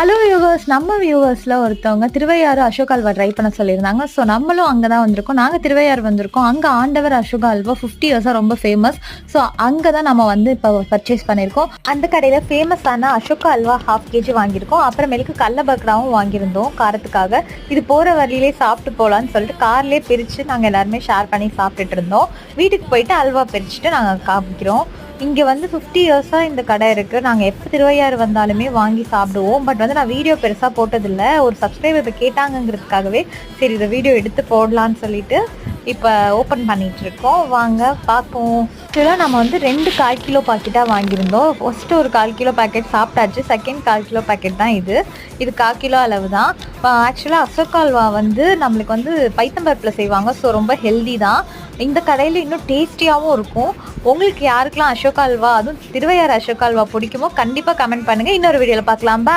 Hello viewers நம்ம வியூவர்ஸில் ஒருத்தவங்க Thiruvaiyaru Ashok halwa try பண்ண சொல்லியிருந்தாங்க. ஸோ நம்மளும் அங்கே தான் வந்திருக்கோம். நாங்கள் திருவையாறு வந்திருக்கோம். அங்கே ஆண்டவர் அசோக் அல்வா ஃபிஃப்டி இயர்ஸாக ரொம்ப ஃபேமஸ் ஸோ அங்கே தான் நம்ம வந்து இப்போ பர்ச்சேஸ் பண்ணியிருக்கோம். அந்த கடையில் ஃபேமஸான அசோக் அல்வா ஹாஃப் கேஜி வாங்கியிருக்கோம். அப்புறமேலுக்கு கடல பக்ராவும் வாங்கியிருந்தோம் காரத்துக்காக. இது போகிற வழியிலே சாப்பிட்டு போகலான்னு சொல்லிட்டு கார்லேயே பிரித்து நாங்கள் எல்லாருமே ஷேர் பண்ணி சாப்பிட்டுட்டு இருந்தோம். வீட்டுக்கு போயிட்டு அல்வா பிரிச்சுட்டு நாங்கள் காமிக்கிறோம். இங்கே வந்து ஃபிஃப்டி இயர்ஸாக இந்த கடை இருக்குது நாங்கள் எப்போ திருவையாறு வந்தாலுமே வாங்கி சாப்பிடுவோம். பட் வந்து நான் வீடியோ பெருசாக போட்டதில்லை. ஒரு சப்ஸ்கிரைபர் இப்போ கேட்டாங்கங்கிறதுக்காகவே சரி இதை வீடியோ எடுத்து போடலான்னு சொல்லிட்டு இப்போ ஓப்பன் பண்ணிகிட்ருக்கோம் வாங்க பார்ப்போம். ஆக்சுவலாக நம்ம வந்து ரெண்டு கால் கிலோ பாக்கெட்டாக வாங்கியிருந்தோம். ஃபஸ்ட்டு ஒரு கால் கிலோ பாக்கெட் சாப்பிட்டாச்சு. செகண்ட் கால் கிலோ பாக்கெட் தான் இது. இது கால் கிலோ அளவு தான். ஆக்சுவலாக அசோக்கால்வா வந்து நம்மளுக்கு வந்து பைத்தம்பருப்பில் செய்வாங்க. ஸோ ரொம்ப ஹெல்தி தான். இந்த கடையில் இன்னும் டேஸ்டியாகவும் இருக்கும். உங்களுக்கு யாருக்கெல்லாம் அசோக் அல்வா அதுவும் திருவையாறு அசோக் அல்வா பிடிக்குமோ கண்டிப்பாக கமெண்ட் பண்ணுங்கள் இன்னொரு வீடியோவில் பார்க்கலாம். பா